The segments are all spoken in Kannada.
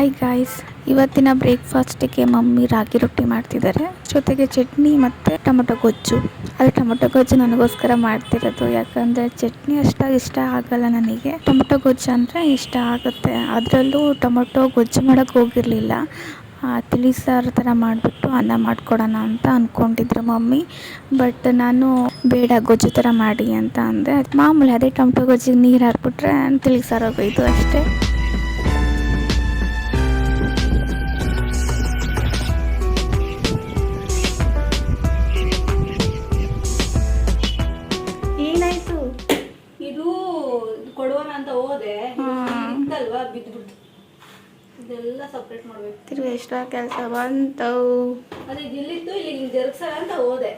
ಹಾಯ್ ಗಾಯ್ಸ್ ಇವತ್ತಿನ ಬ್ರೇಕ್ಫಾಸ್ಟಿಗೆ ಮಮ್ಮಿ ರಾಗಿ ರೊಟ್ಟಿ ಮಾಡ್ತಿದ್ದಾರೆ. ಜೊತೆಗೆ ಚಟ್ನಿ ಮತ್ತು ಟೊಮೊಟೊ ಗೊಜ್ಜು. ಅದು ಟೊಮೊಟೊ ಗೊಜ್ಜು ನನಗೋಸ್ಕರ ಮಾಡ್ತಿರೋದು. ಯಾಕಂದರೆ ಚಟ್ನಿ ಅಷ್ಟಾಗಿ ಇಷ್ಟ ಆಗಲ್ಲ ನನಗೆ. ಟೊಮೊಟೊ ಗೊಜ್ಜು ಅಂದರೆ ಇಷ್ಟ ಆಗುತ್ತೆ. ಅದರಲ್ಲೂ ಟೊಮೊಟೊ ಗೊಜ್ಜು ಮಾಡೋಕ್ಕೆ ಹೋಗಿರಲಿಲ್ಲ. ತಿಳಿ ಥರ ಮಾಡಿಬಿಟ್ಟು ಅನ್ನ ಮಾಡ್ಕೊಡೋಣ ಅಂತ ಅಂದ್ಕೊಂಡಿದ್ರು ಮಮ್ಮಿ. ಬಟ್ ನಾನು ಬೇಡ ಗೊಜ್ಜು ಥರ ಮಾಡಿ ಅಂತ ಅಂದೆ. ಮಾಮೂಲಿ ಅದೇ ಟೊಮೊಟೊ ಗೊಜ್ಜಿಗೆ ನೀರು ಹಾಕ್ಬಿಟ್ರೆ ತಿಳಿ ಸಾರು ಹೋಗೋಯ್ತು ಅಷ್ಟೇ. ಇದು ಕೊಡೋಣ ಅಂತ ಹೋದೆ. ಇತ್ತಲ್ವಾ ಬಿದ್ಬಿಡ್ತು. ಇದೆಲ್ಲ ಸಪ್ರೇಟ್ ಮಾಡ್ಬೇಕು. ತಿರ್ಗಿ ಎಷ್ಟ ಕೆಲಸ ಬಂತವು. ಅದೇ ಇಲ್ಲಿತ್ತು ಇಲ್ಲಿ ಜರುಗ್ಸೋಣ ಅಂತ ಹೋದೆ.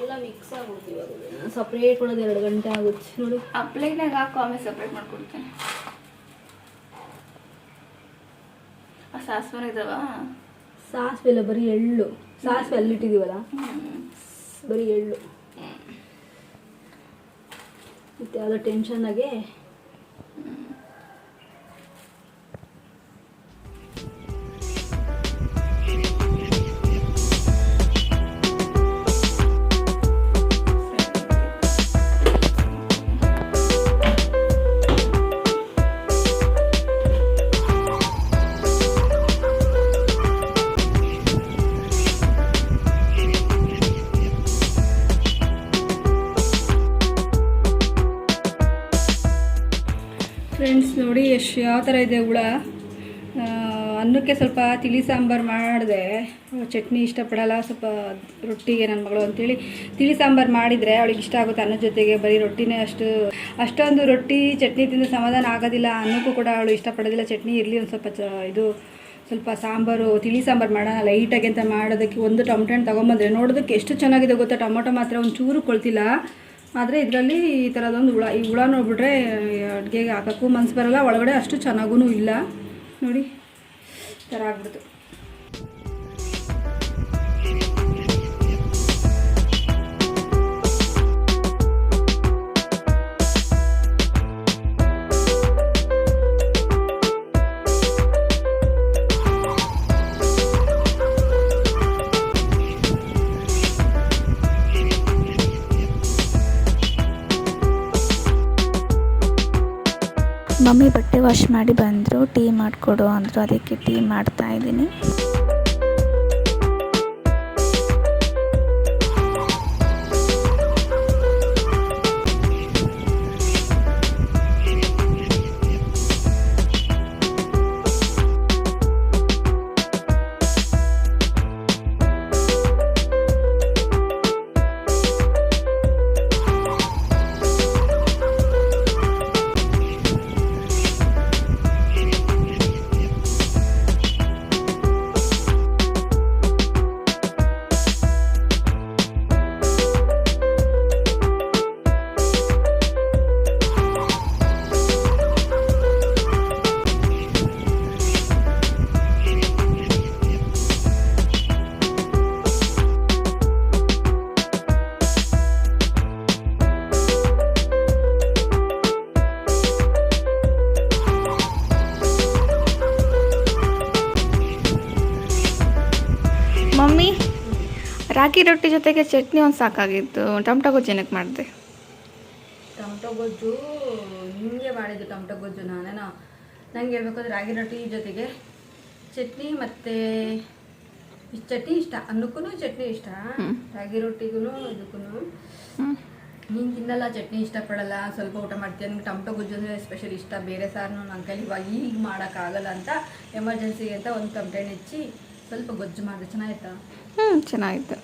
ಎಲ್ಲ ಮಿಕ್ಸ್ ಆಗ್ಬಿಡ್ತು ಇವಾಗ. ಸಪ್ರೇಟ್ ಮಾಡೋದು ಎರಡು ಗಂಟೆ ಆಗುತ್ತೆ. ನೋಡಿ. ಆ ಪ್ಲೇಟ್ನಾಗ ಹಾಕು ಆಮೇಲೆ ಸಪ್ರೇಟ್ ಮಾಡ್ಕೊಡ್ತೇನೆ. ಆ ಸಾಸ್ವನ ಇದಾವ? ಸಾಸಿವೆ ಇಲ್ಲ ಬರೀ ಎಳ್ಳು. ಸಾಸಿವೆ ಅಲ್ಲಿಟ್ಟಿದೀವಲ್ಲ? ಬರೀ ಎಳ್ಳು. ಮತ್ತೆ ಯಾವುದೋ ಟೆನ್ಷನ್ನಾಗೆ ನೋಡಿ ಎಷ್ಟು ಯಾವ ಥರ ಇದೆ ಹುಳ. ಅನ್ನಕ್ಕೆ ಸ್ವಲ್ಪ ತಿಳಿ ಸಾಂಬಾರು ಮಾಡಿದೆ. ಚಟ್ನಿ ಇಷ್ಟಪಡಲ್ಲ, ಸ್ವಲ್ಪ ರೊಟ್ಟಿಗೆ ನನ್ನ ಮಗಳು ಅಂತೇಳಿ ತಿಳಿ ಸಾಂಬಾರು ಮಾಡಿದರೆ ಅವಳಿಗೆ ಇಷ್ಟ ಆಗುತ್ತೆ ಅನ್ನದ ಜೊತೆಗೆ ಬರೀ ರೊಟ್ಟಿನೇ ಅಷ್ಟು. ಅಷ್ಟೊಂದು ರೊಟ್ಟಿ, ಚಟ್ನಿ ತಿಂದು ಸಮಾಧಾನ ಆಗೋದಿಲ್ಲ. ಅನ್ನಕ್ಕೂ ಕೂಡ ಅವಳು ಇಷ್ಟಪಡೋದಿಲ್ಲ. ಚಟ್ನಿ ಇರಲಿ ಒಂದು ಸ್ವಲ್ಪ ಇದು ಸ್ವಲ್ಪ ಸಾಂಬಾರು, ತಿಳಿ ಸಾಂಬಾರು ಮಾಡೋಣ ಲೈಟಾಗಿ ಅಂತ ಮಾಡೋದಕ್ಕೆ ಒಂದು ಟೊಮೊಟೊ ಹಣ್ಣು ತೊಗೊಂಬಂದ್ರೆ ನೋಡೋದಕ್ಕೆ ಎಷ್ಟು ಚೆನ್ನಾಗಿದೆ ಗೊತ್ತಾ? ಟೊಮೊಟೊ ಮಾತ್ರ ಒಂದು ಚೂರು ಕೊಳ್ತಿಲ್ಲ. ಆದರೆ ಇದರಲ್ಲಿ ಈ ಥರದೊಂದು ಹುಳ, ಈ ಹುಳ ನೋಡಿಬಿಟ್ರೆ, ಅಡುಗೆಗೆ ಹಾಕೋಕ್ಕೂ ಮನ್ಸು ಬರಲ್ಲ, ಒಳಗಡೆ ಅಷ್ಟು ಚೆನ್ನಾಗೂ ಇಲ್ಲ. ನೋಡಿ, ಈ ಥರ ಆಗ್ಬಿಡ್ತು. ಮಮ್ಮಿ ಬಟ್ಟೆ ವಾಶ್ ಮಾಡಿ ಬಂದರು ಟೀ ಮಾಡಿಕೊಡು ಅಂದರು ಅದಕ್ಕೆ ಟೀ ಮಾಡ್ತಾ ರಾಗಿ ರೊಟ್ಟಿ ಜೊತೆಗೆ ಚಟ್ನಿ ಒಂದು ಸಾಕಾಗಿತ್ತು. ಟೊಮಟೊ ಗೊಜ್ಜು ಏನಕ್ಕೆ ಮಾಡಿದೆ? ಟೊಮಟೊ ಗೊಜ್ಜು ಹಿಂಗೆ ಮಾಡಿದ್ದು ಟೊಮಟೊ ಗೊಜ್ಜು ನಾನೇನೋ? ನಂಗೆ ಹೇಳ್ಬೇಕಾದ್ರೆ ರಾಗಿ ರೊಟ್ಟಿ ಜೊತೆಗೆ ಚಟ್ನಿ ಮತ್ತು ಚಟ್ನಿ ಇಷ್ಟ ಅನ್ನಕ್ಕೂ ಚಟ್ನಿ ಇಷ್ಟ ರಾಗಿ ರೊಟ್ಟಿಗೂ ಇದಕ್ಕೂ ನೀನು ತಿನ್ನಲ್ಲ ಚಟ್ನಿ ಇಷ್ಟಪಡಲ್ಲ ಸ್ವಲ್ಪ ಊಟ ಮಾಡ್ತೀಯ ನನಗೆ ಟೊಮಟೊ ಗೊಜ್ಜು ಅಂದರೆ ಸ್ಪೆಷಲ್ ಇಷ್ಟ ಬೇರೆ ಸಾರು ನನ್ನ ಕೈಲಿ ಇವಾಗ ಈಗ ಮಾಡೋಕ್ಕಾಗಲ್ಲ ಅಂತ ಎಮರ್ಜೆನ್ಸಿಗೆ ಅಂತ ಒಂದು ಕಂಪ್ಲೇಂಟ್ ಹೆಚ್ಚಿ ಸ್ವಲ್ಪ ಗೊಜ್ಜು ಮಾಡಿದೆ ಚೆನ್ನಾಗಿತ್ತಾ? ಹ್ಞೂ ಚೆನ್ನಾಗಿತ್ತು.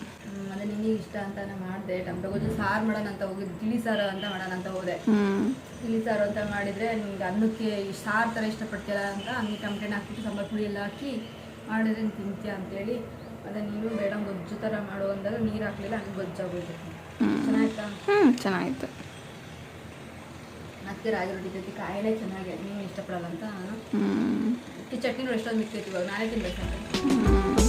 ಅದೇ ನಿನಗೆ ಇಷ್ಟ ಅಂತ ನಾನು ಮಾಡಿದೆ. ಟೊಮೆಟೊ ಗೊಜ್ಜು ಸಾರು ಮಾಡೋಣ ಅಂತ ಹೋಗಿದ್ದು. ತಿಳಿ ಸಾರು ಅಂತ ಮಾಡೋಣ ಅಂತ ಹೋದೆ. ತಿಳಿ ಸಾರು ಅಂತ ಮಾಡಿದರೆ ನಿಮ್ಗೆ ಅನ್ನಕ್ಕೆ ಈ ಸಾರು ಥರ ಇಷ್ಟಪಡ್ತೀಯಲ್ಲ ಅಂತ ಹಂಗೆ ಟೊಮಟೆನ ಹಾಕ್ಬಿಟ್ಟು ಸಾಂಬಾರು ಪುಡಿ ಎಲ್ಲ ಹಾಕಿ ಮಾಡಿದ್ರೆ ತಿಂತೀಯ ಅಂತೇಳಿ ಅದೇ ನೀನು ಬೇಡ ಗೊಜ್ಜು ಥರ ಮಾಡು ಅಂದಾಗ ನೀರು ಹಾಕಲಿಲ್ಲ ಹಂಗೆ ಗೊಜ್ಜಾಗೋಯ್ತು. ಚೆನ್ನಾಗಿತ್ತಾ? ಚೆನ್ನಾಯ್ತಾ ಹ್ಞೂ ಚೆನ್ನಾಗಿತ್ತು. ಮತ್ತೆ ರಾಗಿ ರೊಟ್ಟಿ ಜೊತೆ ಕಾಯಿಲೆ ಚೆನ್ನಾಗಿ ನೀವು ಇಷ್ಟಪಡಲ್ಲ ಅಂತ ನಾನು. ಈ ಚಟ್ನಿ ನೋಡಿ ಎಷ್ಟೊಂದು ಮಿಕ್ಕೈತಿ ಇವಾಗ ನಾಳೆ ತಿನ್ಬೇಕು.